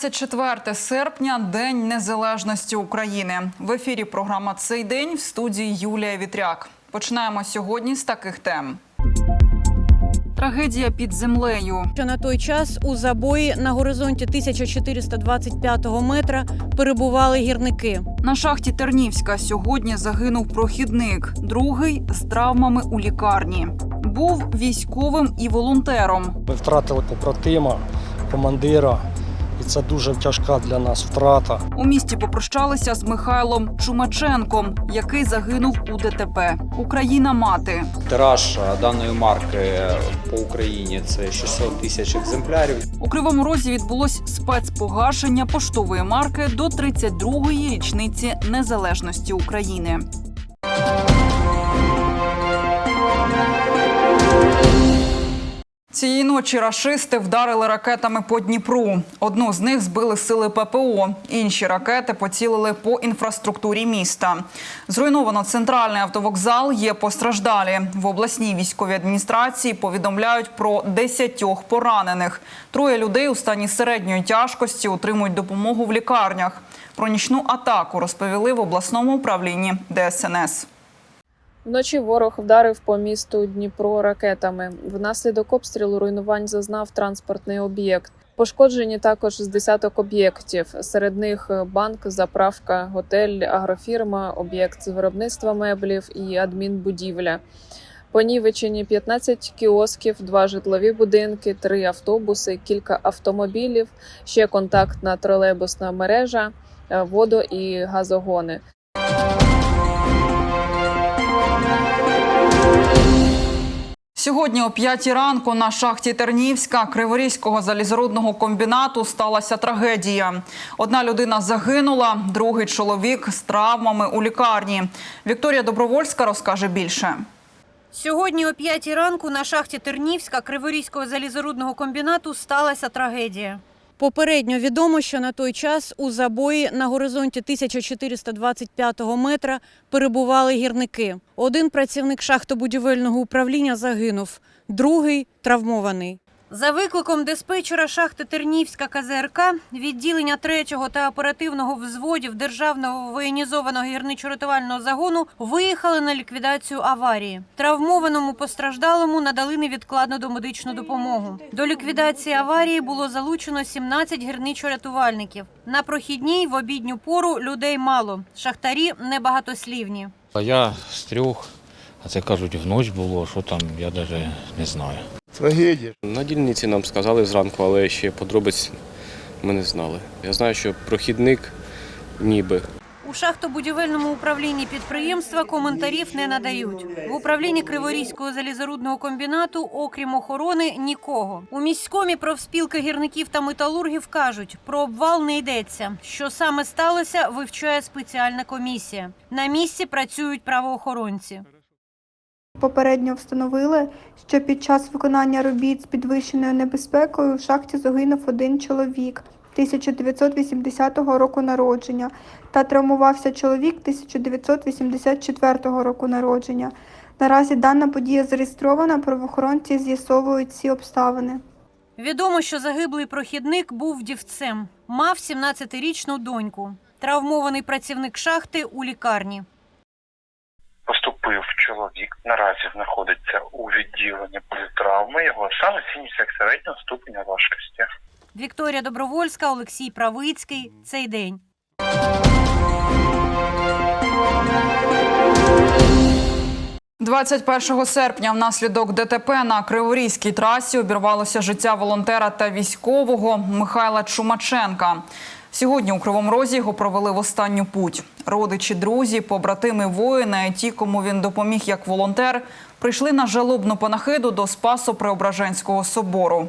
24 серпня, День Незалежності України. В ефірі програма Цей день в студії Юлія Вітряк. Починаємо сьогодні з таких тем. Трагедія під землею. що на той час у забої на горизонті 1425 метра перебували гірники. На шахті Тернівська сьогодні загинув прохідник, другий з травмами у лікарні. Був військовим і волонтером. Ми втратили побратима, командира, це дуже тяжка для нас втрата. У місті попрощалися з Михайлом Чумаченком, який загинув у ДТП. Україна мати. Тираж е, даної марки по Україні це 600 тисяч екземплярів. У Кривому Розі відбулось спецпогашення поштової марки до 32-ї річниці незалежності України. Цієї ночі рашисти вдарили ракетами по Дніпру. Одну з них збили сили ППО. Інші ракети поцілили по інфраструктурі міста. Зруйновано центральний автовокзал. Є постраждалі. В обласній військовій адміністрації повідомляють про десятьох поранених. Троє людей у стані середньої тяжкості отримують допомогу в лікарнях. Про нічну атаку розповіли в обласному управлінні ДСНС. Вночі ворог вдарив по місту Дніпро ракетами. Внаслідок обстрілу руйнувань зазнав транспортний об'єкт. Пошкоджені також з десяток об'єктів. Серед них банк, заправка, готель, агрофірма, об'єкт з виробництва меблів і адмінбудівля. Понівечені 15 кіосків, два житлові будинки, три автобуси, кілька автомобілів, ще контактна тролейбусна мережа, е, водо і газогони. Сьогодні о 5 ранку на шахті Тернівська Криворізького залізорудного комбінату сталася трагедія. Одна людина загинула, другий чоловік з травмами у лікарні. Вікторія Добровольська розкаже більше. Сьогодні о 5 ранку на шахті Тернівська Криворізького залізорудного комбінату сталася трагедія. Попередньо відомо, що на той час у забої на горизонті 1425 метра перебували гірники. Один працівник шахтобудівельного управління загинув, другий травмований. За викликом диспетчера шахти Тернівська КЗРК відділення 3-го та оперативного взводів Державного воєнізованого гірничо-рятувального загону виїхали на ліквідацію аварії. Травмованому постраждалому надали невідкладну домедичну допомогу. До ліквідації аварії було залучено 17 гірничо-рятувальників. На прохідній в обідню пору людей мало. Шахтарі небагатослівні. А я з трьох, а це кажуть, вночі було, що там, я навіть не знаю. Трагедія. На дільниці нам сказали зранку, але ще подробиць ми не знали. Я знаю, що прохідник ніби. У шахтобудівельному управлінні підприємства коментарів не надають. В управлінні Криворізького залізорудного комбінату, окрім охорони, нікого. У міськомі профспілки гірників та металургів кажуть, про обвал не йдеться. Що саме сталося, вивчає спеціальна комісія. На місці працюють правоохоронці. Попередньо встановили, що під час виконання робіт з підвищеною небезпекою в шахті загинув один чоловік 1980 року народження та травмувався чоловік 1984 року народження. Наразі дана подія зареєстрована, правоохоронці з'ясовують ці обставини. Відомо, що загиблий прохідник був вдівцем, мав 17-річну доньку. Травмований працівник шахти у лікарні. Поступив чоловік, наразі знаходиться у відділенні політравми. Його стан оцінюється як середнього ступеня важкості. Вікторія Добровольська, Олексій Правицький. Цей день. – 21 серпня внаслідок ДТП на Криворізькій трасі обірвалося життя волонтера та військового Михайла Чумаченка. Сьогодні у Кривому Розі його провели в останню путь. Родичі, друзі, побратими воїна і ті, кому він допоміг як волонтер, прийшли на жалобну панахиду до Спасо-Преображенського собору.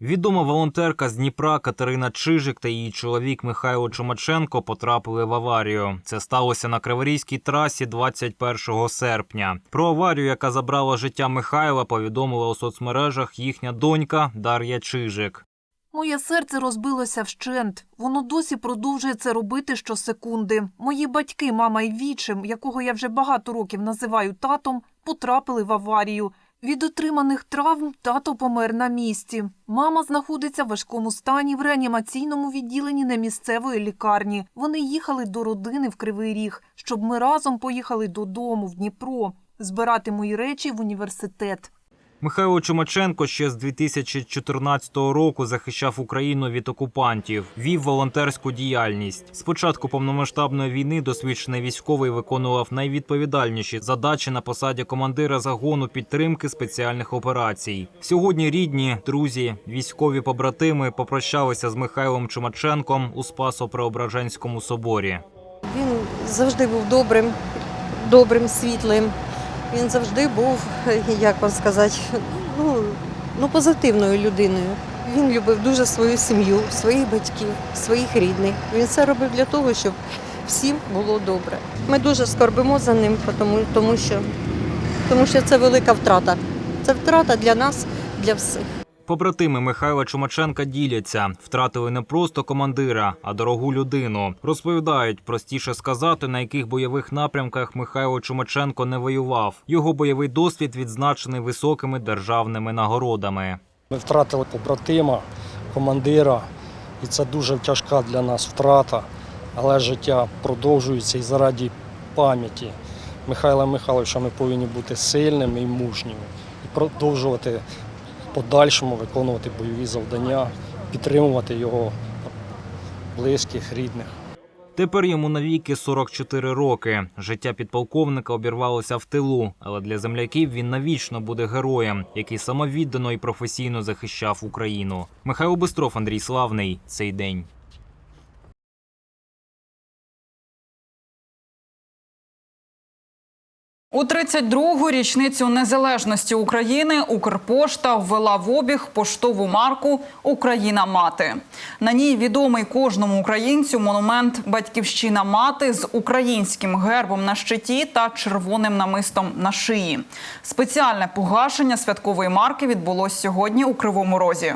Відома волонтерка з Дніпра Катерина Чижик та її чоловік Михайло Чумаченко потрапили в аварію. Це сталося на Криворізькій трасі 21 серпня. Про аварію, яка забрала життя Михайла, повідомила у соцмережах їхня донька Дар'я Чижик. Моє серце розбилося вщент. Воно досі продовжує це робити щосекунди. Мої батьки, мама і вічим, якого я вже багато років називаю татом, потрапили в аварію. Від отриманих травм тато помер на місці. Мама знаходиться в важкому стані в реанімаційному відділенні немісцевої лікарні. Вони їхали до родини в Кривий Ріг, щоб ми разом поїхали додому в Дніпро, збирати мої речі в університет. Михайло Чумаченко ще з 2014 року захищав Україну від окупантів, вів волонтерську діяльність. З початку повномасштабної війни досвідчений військовий виконував найвідповідальніші задачі на посаді командира загону підтримки спеціальних операцій. Сьогодні рідні, друзі, військові побратими попрощалися з Михайлом Чумаченком у Спасо-Преображенському соборі. Він завжди був добрим, добрим, світлим. Він завжди був, як вам сказати, ну, ну позитивною людиною. Він любив дуже свою сім'ю, своїх батьків, своїх рідних. Він все робив для того, щоб всім було добре. Ми дуже скорбимо за ним, тому, тому, що, тому що це велика втрата. Це втрата для нас, для всіх. Побратими Михайла Чумаченка діляться, втратили не просто командира, а дорогу людину. Розповідають, простіше сказати, на яких бойових напрямках Михайло Чумаченко не воював. Його бойовий досвід відзначений високими державними нагородами. Ми втратили побратима, командира, і це дуже тяжка для нас втрата, але життя продовжується і заради пам'яті Михайла Михайловича ми повинні бути сильними і мужніми і продовжувати подальшому виконувати бойові завдання, підтримувати його близьких, рідних. Тепер йому навіки 44 роки. Життя підполковника обірвалося в тилу, але для земляків він навічно буде героєм, який самовіддано і професійно захищав Україну. Михайло Бистров, Андрій Славний. Цей день. У 32-гу річницю незалежності України Укрпошта ввела в обіг поштову марку Україна мати. На ній відомий кожному українцю монумент Батьківщина мати з українським гербом на щиті та червоним намистом на шиї. Спеціальне погашення святкової марки відбулось сьогодні у Кривому Розі.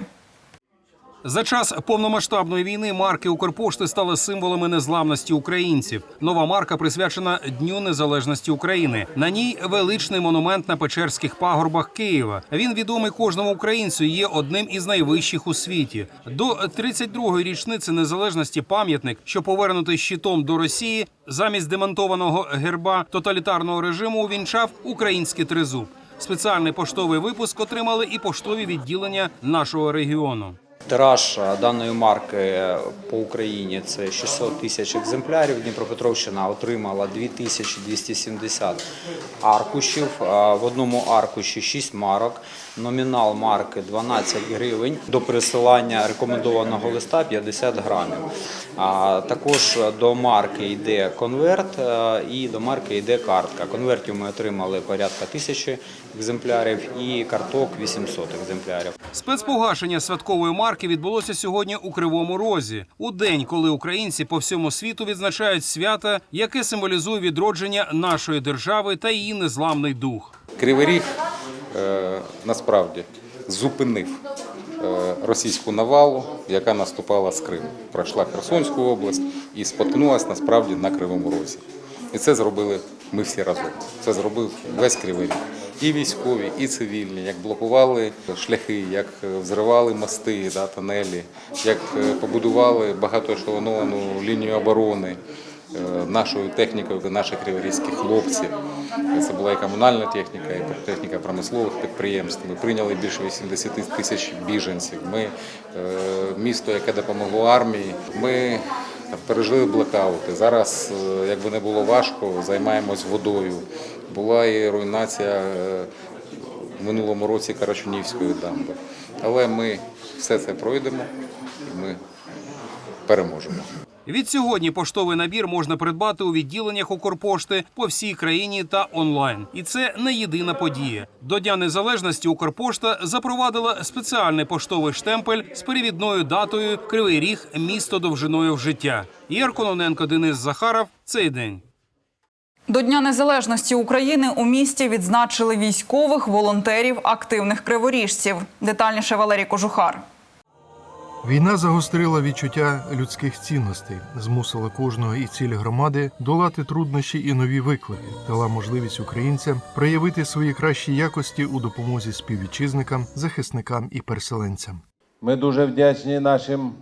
За час повномасштабної війни марки Укрпошти стали символами незламності українців. Нова марка присвячена Дню Незалежності України. На ній величний монумент на Печерських пагорбах Києва. Він відомий кожному українцю. і Є одним із найвищих у світі. До 32-ї річниці незалежності пам'ятник, що повернутий щитом до Росії, замість демонтованого герба тоталітарного режиму увінчав український тризуб. Спеціальний поштовий випуск отримали і поштові відділення нашого регіону. Тираж е, даної марки по Україні це 600 тисяч екземплярів. Дніпропетровщина отримала 2270 аркушів. В одному аркуші 6 марок. Номінал марки 12 гривень. До пересилання рекомендованого листа 50 грамів. А також до марки йде конверт е, і до марки йде картка. Конвертів ми отримали порядка тисячі екземплярів і карток 800 екземплярів. Спецпогашення святкової марки відбулося сьогодні у Кривому Розі, у день, коли українці по всьому світу відзначають свято, яке символізує відродження нашої держави та її незламний дух. Кривий Ріг насправді зупинив е, російську навалу, яка наступала з Криму. Пройшла Херсонську область і споткнулася насправді на Кривому Розі. І це зробили ми всі разом. Це зробив весь Кривий Ріг. І військові, і цивільні, як блокували шляхи, як взривали мости, да, тунелі, як е, побудували багатоешелоновану лінію оборони е, нашою технікою, наші криворізькі хлопці. Це була і комунальна техніка, і техніка промислових підприємств. Ми прийняли більше 80 тисяч біженців. Ми е, місто, яке допомогло армії. Ми пережили блокаути. Зараз, е, якби не було важко, займаємось водою. Була і руйнація е, в минулому році Карачунівської дамби. Але ми все це пройдемо і ми переможемо. Відсьогодні поштовий набір можна придбати у відділеннях Укрпошти по всій країні та онлайн. І це не єдина подія. До Дня Незалежності Укрпошта запровадила спеціальний поштовий штемпель з перевідною датою Кривий Ріг місто довжиною в життя. Єр Кононенко, Денис Захаров. Цей день. До Дня Незалежності України у місті відзначили військових волонтерів, активних криворіжців. Детальніше Валерій Кожухар. Війна загострила відчуття людських цінностей, змусила кожного і цілі громади долати труднощі і нові виклики, дала можливість українцям проявити свої кращі якості у допомозі співвітчизникам, захисникам і переселенцям. Ми дуже вдячні нашим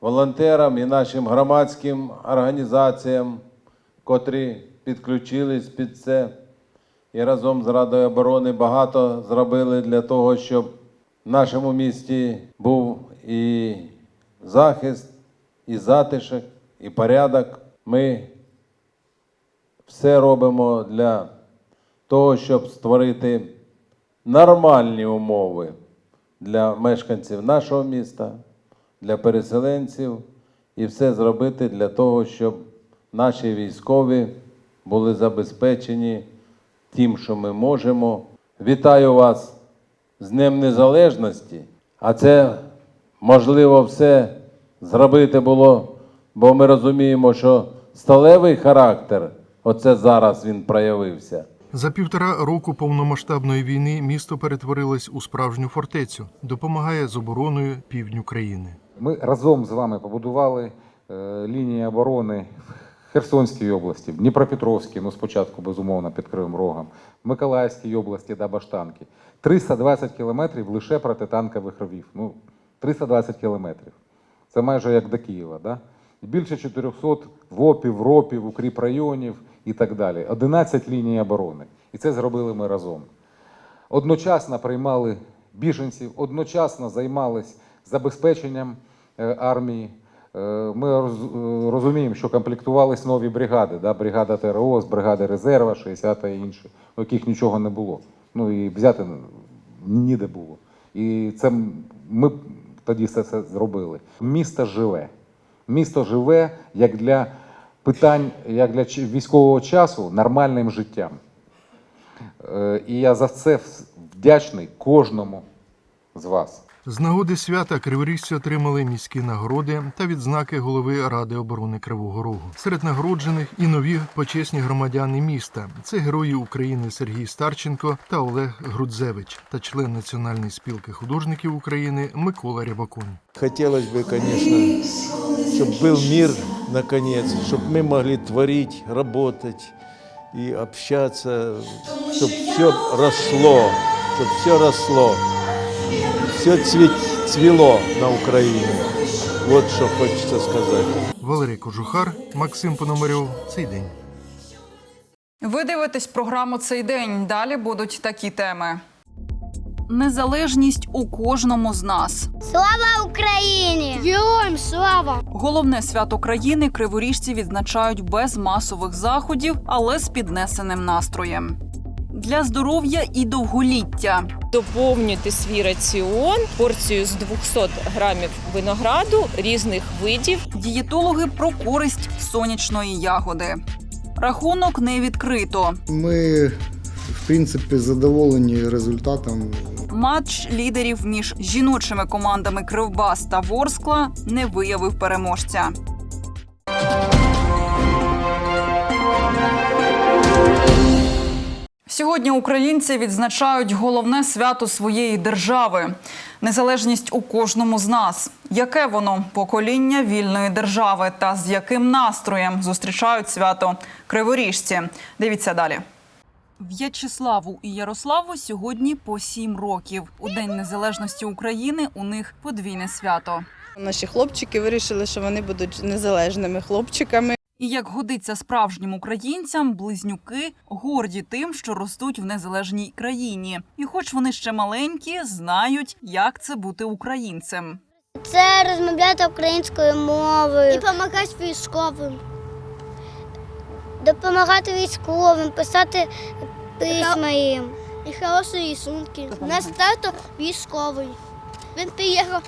волонтерам і нашим громадським організаціям, котрі підключились під це і разом з Радою оборони багато зробили для того, щоб в нашому місті був і захист, і затишок, і порядок. Ми все робимо для того, щоб створити нормальні умови для мешканців нашого міста, для переселенців і все зробити для того, щоб наші військові були забезпечені тим, що ми можемо. Вітаю вас з Днем Незалежності, а це можливо все зробити було, бо ми розуміємо, що сталевий характер, оце зараз він проявився. За півтора року повномасштабної війни місто перетворилось у справжню фортецю, допомагає з обороною півдню країни. Ми разом з вами побудували е, лінії оборони в Херсонській області, в Дніпропетровській, ну спочатку, безумовно, під Кривим Рогом, в Миколаївській області та Баштанки. 320 кілометрів лише протитанкових ровів. Ну, 320 кілометрів. Це майже як до Києва. Да? І Більше 400 ВОПів, РОПів, укріпрайонів і так далі. 11 ліній оборони. І це зробили ми разом. Одночасно приймали біженців, одночасно займались забезпеченням е, армії. Е, Ми е, розуміємо, що комплектувались нові бригади, да? бригада ТРО, бригади резерва, 60 та інші, у яких нічого не було. Ну і взяти ніде було. І це ми тоді все це зробили. Місто живе. Місто живе як для питань, як для військового часу нормальним життям. Е, І я за це вдячний кожному з вас. З нагоди свята криворіжці отримали міські нагороди та відзнаки голови Ради оборони Кривого Рогу. Серед нагороджених і нові почесні громадяни міста. Це герої України Сергій Старченко та Олег Грудзевич та член Національної спілки художників України Микола Рябакун. Хотелось бы, конечно, чтобы был мир, наконец, чтобы мы могли творить, работать и общаться, чтобы все росло, чтобы все росло, все цвело на Украине. Вот что хочется сказать. Валерій Кожухар, Максим Пономарьов. Цей день. Ви дивитесь програму цей день. Далі будуть такі теми. Незалежність у кожному з нас. Слава Україні! Героям слава! Головне свято країни криворіжці відзначають без масових заходів, але з піднесеним настроєм. Для здоров'я і довголіття. Доповнюйте свій раціон порцію з 200 грамів винограду різних видів. Дієтологи про користь сонячної ягоди. Рахунок не відкрито. Ми, в принципі, задоволені результатом. Матч лідерів між жіночими командами Кривбас та Ворскла не виявив переможця. Сьогодні українці відзначають головне свято своєї держави незалежність у кожному з нас. Яке воно покоління вільної держави та з яким настроєм зустрічають свято криворіжці? Дивіться далі. В'ячеславу і Ярославу сьогодні по сім років. У День Незалежності України у них подвійне свято. Наші хлопчики вирішили, що вони будуть незалежними хлопчиками. І як годиться справжнім українцям, близнюки горді тим, що ростуть в незалежній країні. І, хоч вони ще маленькі, знають, як це бути українцем. Це розмовляти українською мовою. І допомагати військовим. Допомагати військовим, писати письма їм. І хороші рисунки. У нас тато військовий. Він приїхав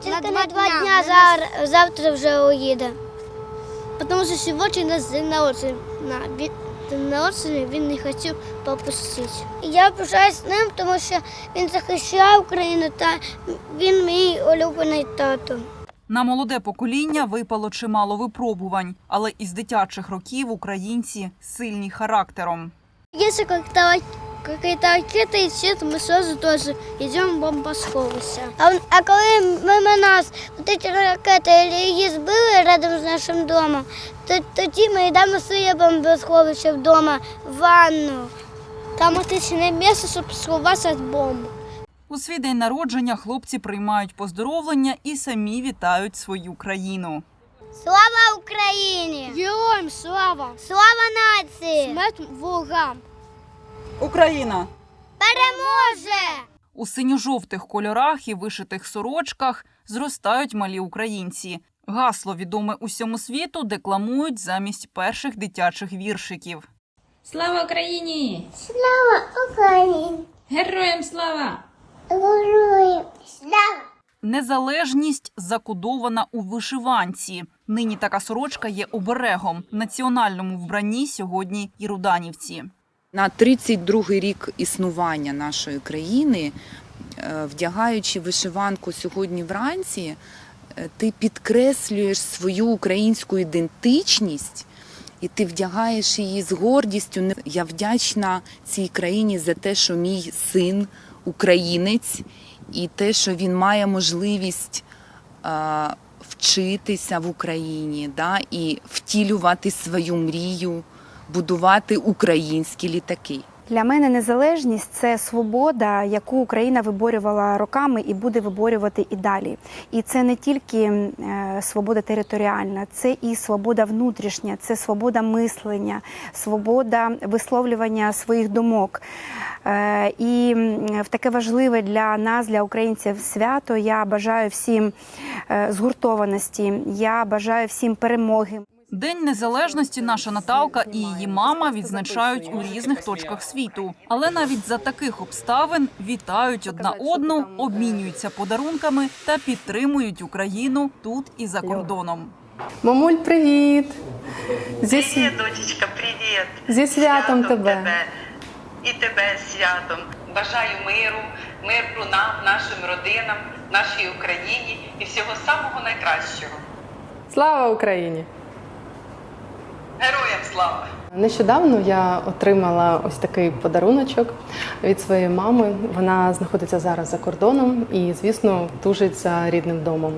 тільки на два дня, завтра, завтра вже уїде. Тому що сьогодні у нас день народження. Він- День народження він не хотів пропустити. Я пишаюсь ним, тому що він захищає Україну та він мій улюблений тато. На молоде покоління випало чимало випробувань, але із дитячих років українці сильні характером. Если как-то какие-то ракеты летят, мы сразу тоже идем в бомбосховище. А, а коли мимо нас вот эти ракети її збили рядом з нашим домом, то тоді ми йдемо в своє бомбосховище вдома, в ванну. Там отличне місце, щоб сховатися від бомб. У свій день народження хлопці приймають поздоровлення і самі вітають свою країну. Слава Україні! Героям слава! Слава нації! Смерть ворогам! Україна! Переможе! У синьо-жовтих кольорах і вишитих сорочках зростають малі українці. Гасло, відоме усьому світу, декламують замість перших дитячих віршиків. Слава Україні! Слава Україні! Героям слава! Героям слава! Незалежність закодована у вишиванці. Нині така сорочка є оберегом. В національному вбранні сьогодні і руданівці. На 32-й рік існування нашої країни, е, вдягаючи вишиванку сьогодні вранці, е, ти підкреслюєш свою українську ідентичність і ти вдягаєш її з гордістю. Я вдячна цій країні за те, що мій син українець, і те, що він має можливість е, вчитися в Україні да, і втілювати свою мрію будувати українські літаки. Для мене незалежність це свобода, яку Україна виборювала роками і буде виборювати і далі. І це не тільки е, свобода територіальна, це і свобода внутрішня, це свобода мислення, свобода висловлювання своїх думок. Е, І в таке важливе для нас, для українців, свято я бажаю всім е, згуртованості. Я бажаю всім перемоги. День незалежності наша Наталка і її мама відзначають у різних точках світу. Але навіть за таких обставин вітають одна одну, обмінюються подарунками та підтримують Україну тут і за кордоном. Мамуль, привіт! Зі, Привіт, дочечка, привіт. зі святом тебе. І тебе з святом. Бажаю миру, миру нам, нашим родинам, нашій Україні і всього самого найкращого. Слава Україні! Героям слава! Нещодавно я отримала ось такий подаруночок від своєї мами. Вона знаходиться зараз за кордоном і, звісно, тужить за рідним домом.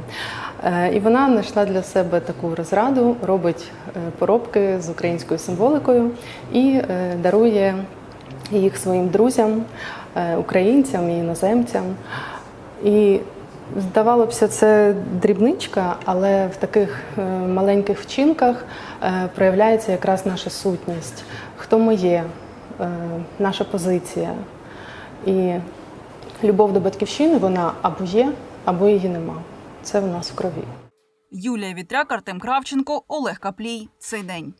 Е, І вона знайшла для себе таку розраду, робить е, поробки з українською символикою і е, дарує їх своїм друзям, українцям і іноземцям. І здавалося це дрібничка, але в таких е, маленьких вчинках е, проявляється якраз наша сутність, хто ми є, е, наша позиція. І любов до батьківщини вона або є, або її нема. Це в нас в крові. Юлія Вітряк, Артем Кравченко, Олег Каплій. Цей день.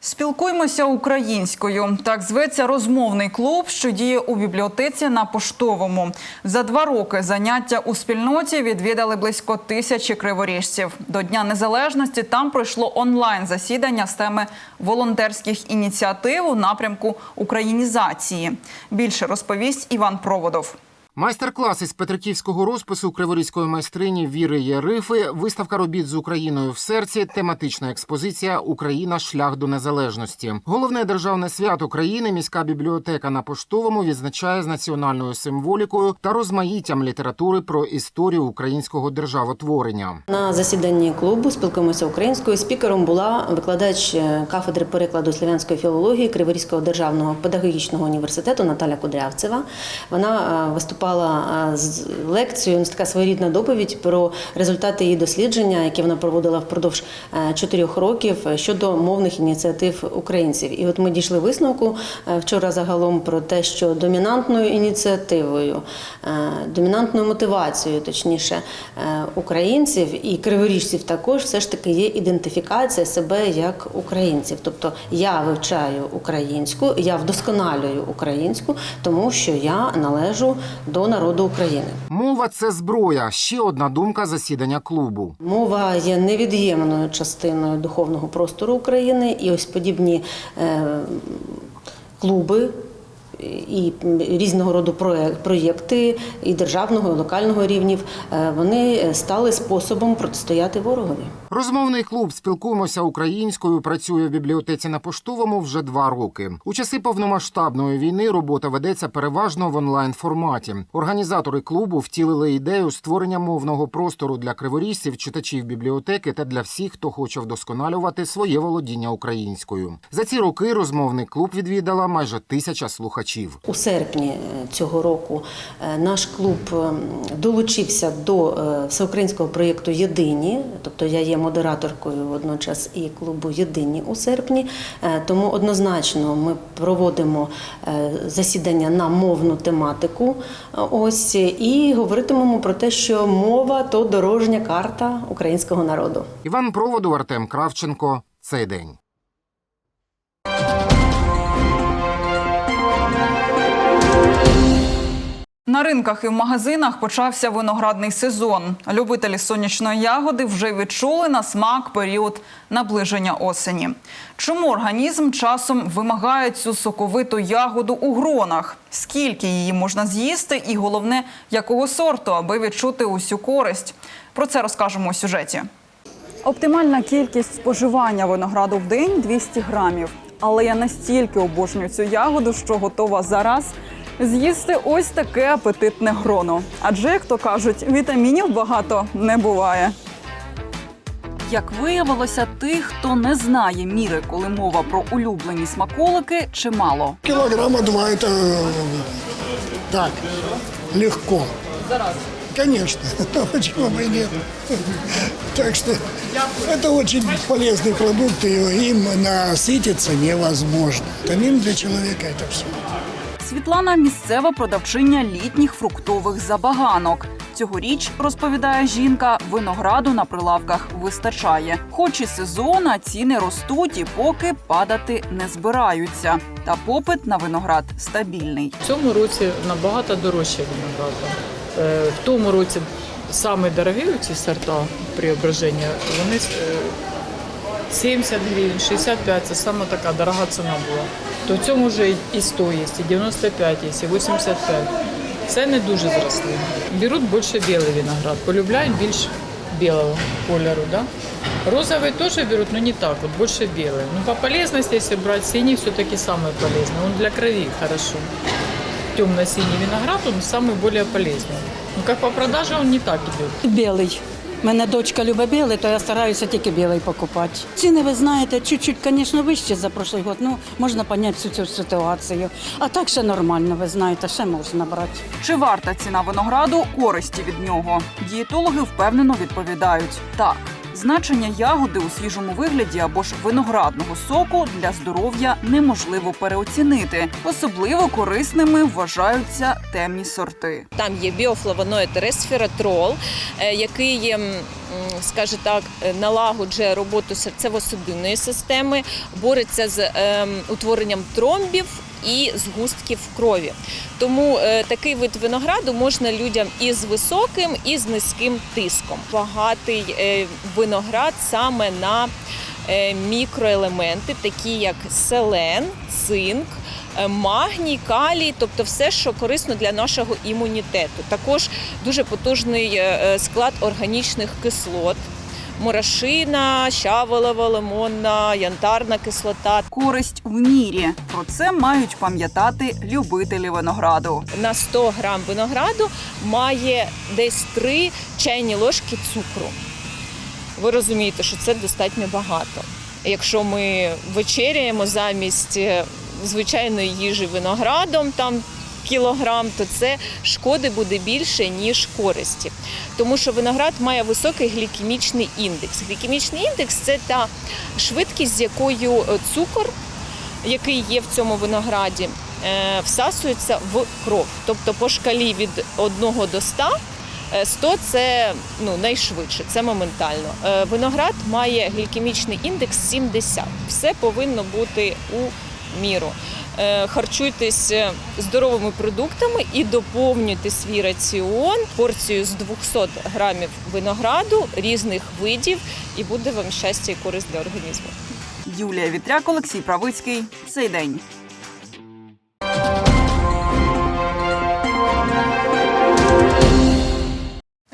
Спілкуймося українською. Так зветься розмовний клуб, що діє у бібліотеці на поштовому. За два роки заняття у спільноті відвідали близько тисячі криворіжців. До Дня Незалежності там пройшло онлайн засідання з теми волонтерських ініціатив у напрямку українізації. Більше розповість Іван Проводов. Майстер-клас із петриківського розпису криворізької майстрині Віри Єрифи, виставка робіт з Україною в серці, тематична експозиція Україна шлях до незалежності. Головне державне свято країни міська бібліотека на поштовому відзначає з національною символікою та розмаїттям літератури про історію українського державотворення. На засіданні клубу спілкуємося українською. Спікером була викладач кафедри перекладу славянської філології Криворізького державного педагогічного університету Наталя Кудрявцева. Вона е, виступала з лекцією, така своєрідна доповідь про результати її дослідження, яке вона проводила впродовж е, чотирьох років е, щодо мовних ініціатив українців. І от ми дійшли висновку е, вчора загалом про те, що домінантною ініціативою, домінантною мотивацією, точніше, українців і криворіжців також все ж таки є ідентифікація себе як українців. Тобто я вивчаю українську, я вдосконалюю українську, тому що я належу до народу України. Мова це зброя. Ще одна думка засідання клубу. Мова є невід'ємною частиною духовного простору України, і ось подібні е, клуби і різного роду проє- проєкти і державного, і локального рівнів, е, вони стали способом протистояти ворогові. Розмовний клуб Спілкуємося українською працює в бібліотеці на поштовому вже два роки. У часи повномасштабної війни робота ведеться переважно в онлайн форматі. Організатори клубу втілили ідею створення мовного простору для криворіжців, читачів бібліотеки та для всіх, хто хоче вдосконалювати своє володіння українською. За ці роки розмовний клуб відвідала майже тисяча слухачів. У серпні е, цього року е, наш клуб е, долучився до е, всеукраїнського проєкту Єдині, тобто я є модераторкою водночас і клубу Єдині у серпні. Тому однозначно ми проводимо засідання на мовну тематику. Ось і говоритимемо про те, що мова то дорожня карта українського народу. Іван Проводу, Артем Кравченко. Цей день. На ринках і в магазинах почався виноградний сезон. Любителі сонячної ягоди вже відчули на смак період наближення осені. Чому організм часом вимагає цю соковиту ягоду у гронах? Скільки її можна з'їсти, і головне, якого сорту, аби відчути усю користь? Про це розкажемо у сюжеті. Оптимальна кількість споживання винограду в день 200 грамів. Але я настільки обожнюю цю ягоду, що готова зараз з'їсти ось таке апетитне гроно. Адже, як то кажуть, вітамінів багато не буває. Як виявилося, тих, хто не знає міри, коли мова про улюблені смаколики, чимало. Килограмма два это э, так, легко. Зараз Конечно, почему бы и нет. Так что это очень полезный продукт, и им насытиться невозможно. Витамин для человека это все. Світлана місцева продавчиня літніх фруктових забаганок. Цьогоріч, розповідає жінка, винограду на прилавках вистачає. Хоч і сезон, а ціни ростуть і поки падати не збираються. Та попит на виноград стабільний. В цьому році набагато дорожче винограду. Е, В тому році саме дорогі ці сорта преображення, вони е, 70 гривень, 65 це саме така дорога ціна була То в цьому вже і 100 є, і 95 є, і 85. Це не дуже зросли. Беруть більше білий виноград, полюбляють більш білого кольору. Да? Розовый тоже берут, но не так, вот больше белый. Ну, по полезности, если брать синий, все-таки самый полезный. Он для крови хорошо. Темно-синий виноград, он самый более полезный. Ну, как по продаже, он не так идет. Білий. Мене дочка любить білий, то я стараюся тільки білий покупати. Ціни, ви знаєте, чуть-чуть, звісно, вище за прошлий год. Ну, можна зрозуміти всю цю ситуацію. А так ще нормально, ви знаєте, ще можна брати. Чи варта ціна винограду користі від нього? Дієтологи впевнено відповідають так. Значення ягоди у свіжому вигляді або ж виноградного соку для здоров'я неможливо переоцінити. Особливо корисними вважаються темні сорти. Там є біофлавоноїд ресфератрол, е, який, м, так, е, налагоджує роботу серцево-судинної системи, бореться з ем, утворенням тромбів. І згустків крові. Тому е, такий вид винограду можна людям і з високим, і з низьким тиском. Багатий е, виноград саме на е, мікроелементи, такі як селен, цинк, магній, калій, тобто все, що корисно для нашого імунітету. Також дуже потужний склад органічних кислот. Морошина, щавелева, лимонна, янтарна кислота. Користь в мірі. Про це мають пам'ятати любителі винограду. На 100 грам винограду має десь 3 чайні ложки цукру. Ви розумієте, що це достатньо багато. Якщо ми вечеряємо замість е, звичайної їжі виноградом, там кілограм, то це шкоди буде більше, ніж користі. Тому що виноград має високий глікемічний індекс. Глікемічний індекс це та швидкість, з якою е, цукор, який є в цьому винограді, е, всасується в кров. Тобто по шкалі від 1 до 100 Е, 100 – це ну, найшвидше, це моментально. Е, Виноград має глікемічний індекс 70. Все повинно бути у міру. Е, Харчуйтесь е, здоровими продуктами і доповнюйте свій раціон порцією з 200 грамів винограду різних видів, і буде вам щастя і користь для організму. Юлія Вітряк, Олексій Правицький. Цей день.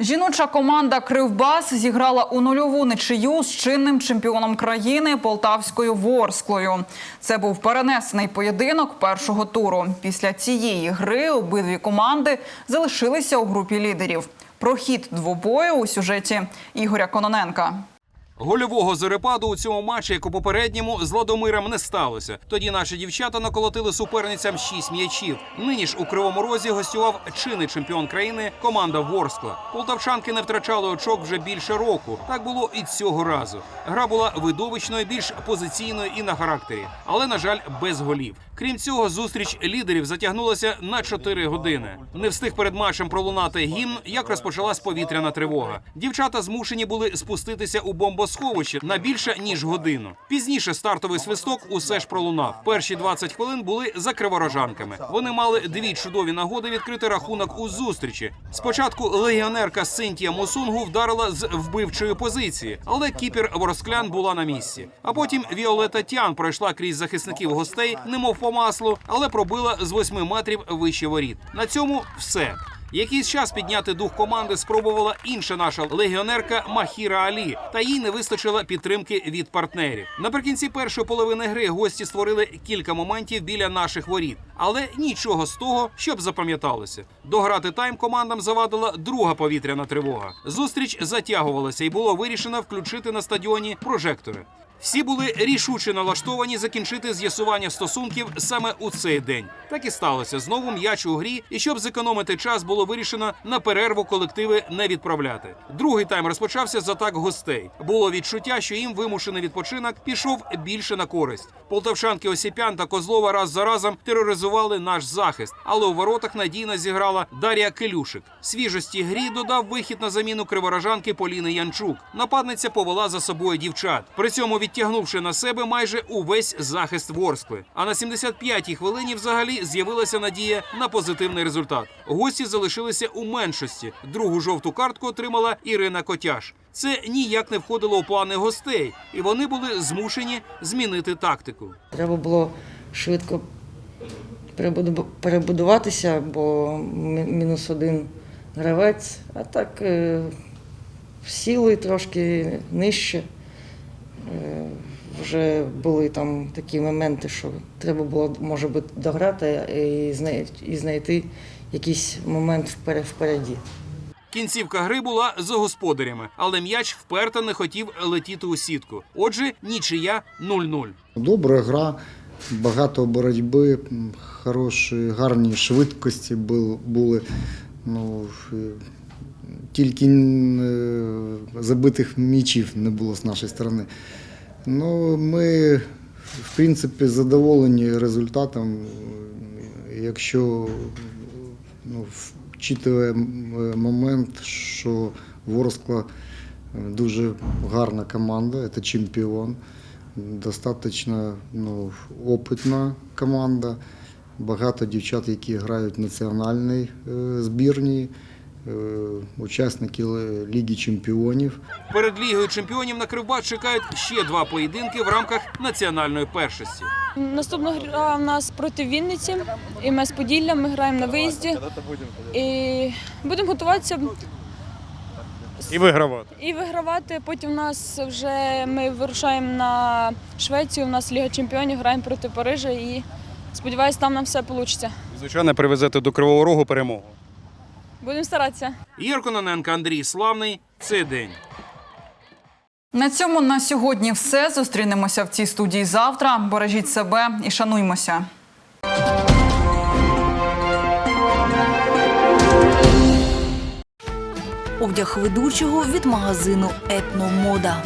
Жіноча команда Кривбас зіграла у нульову ничию з чинним чемпіоном країни Полтавською Ворсклою. Це був перенесений поєдинок першого туру. Після цієї гри обидві команди залишилися у групі лідерів. Про хід двобою у сюжеті Ігоря Кононенка. Гольового зорепаду у цьому матчі, як у попередньому, з Ладомиром не сталося. Тоді наші дівчата наколотили суперницям шість м'ячів. Нині ж у кривому розі гостював чинний чемпіон країни команда Ворскла. Полтавчанки не втрачали очок вже більше року. Так було і цього разу. Гра була видовищною, більш позиційною і на характері, але на жаль, без голів. Крім цього, зустріч лідерів затягнулася на 4 години. Не встиг перед матчем пролунати гімн, як розпочалась повітряна тривога. Дівчата змушені були спуститися у бомбосховище на більше ніж годину. Пізніше стартовий свисток усе ж пролунав. Перші 20 хвилин були за криворожанками. Вони мали дві чудові нагоди відкрити рахунок у зустрічі. Спочатку легіонерка Синтія Мусунгу вдарила з вбивчої позиції, але кіпер Ворсклян була на місці. А потім Віолета Тян пройшла крізь захисників гостей, немов по маслу, але пробила з 8 метрів вище воріт. На цьому все. Якийсь час підняти дух команди спробувала інша наша легіонерка Махіра Алі, та їй не вистачило підтримки від партнерів. Наприкінці першої половини гри гості створили кілька моментів біля наших воріт, але нічого з того, щоб запам'яталося. Дограти тайм командам завадила друга повітряна тривога. Зустріч затягувалася і було вирішено включити на стадіоні прожектори. Всі були рішуче налаштовані закінчити з'ясування стосунків саме у цей день. Так і сталося. Знову м'яч у грі, і щоб зекономити час, було вирішено на перерву колективи не відправляти. Другий тайм розпочався з атак гостей. Було відчуття, що їм вимушений відпочинок пішов більше на користь. Полтавчанки Осіпян та Козлова раз за разом тероризували наш захист, але у воротах надійно зіграла Дар'я Келюшик. Свіжості грі додав вихід на заміну криворожанки Поліни Янчук. Нападниця повела за собою дівчат. При цьому відтягнувши на себе майже увесь захист Ворскли. А на 75-й хвилині взагалі з'явилася надія на позитивний результат. Гості залишилися у меншості. Другу жовту картку отримала Ірина Котяш. Це ніяк не входило у плани гостей, і вони були змушені змінити тактику. Треба було швидко перебуду- перебудуватися, бо мі- мінус один гравець, а так е, сіли трошки нижче. Е, Вже були там такі моменти, що треба було, може бути, дограти і знай- і знайти якийсь момент впереді. Кінцівка гри була за господарями, але м'яч вперто не хотів летіти у сітку. Отже, нічия 0-0. Добра гра, багато боротьби, хороші, гарні швидкості були. Ну, тільки е, забитих м'ячів не було з нашої сторони. Ну, ми, в принципі, задоволені результатом. Якщо ну, вчитує момент, що Ворскла дуже гарна команда, це чемпіон, достатньо ну, опитна команда, багато дівчат, які грають в національній е, збірній, е, учасники Ліги Чемпіонів. Перед лігою чемпіонів на Кривбас чекають ще два поєдинки в рамках національної першості. Наступна гра в нас проти Вінниці, і ми з Поділля, ми граємо на виїзді. І будемо готуватися І вигравати. і вигравати. Потім у нас вже ми вирушаємо на Швецію. У нас Ліга Чемпіонів, граємо проти Парижа і сподіваюся, там нам все вийде. Звичайно, привезете до Кривого Рогу перемогу. Будемо старатися. Ігор Кононенко, Андрій Славний. Цей день. На цьому на сьогодні все. Зустрінемося в цій студії завтра. Бережіть себе і шануймося. Одяг ведучого від магазину Етномода.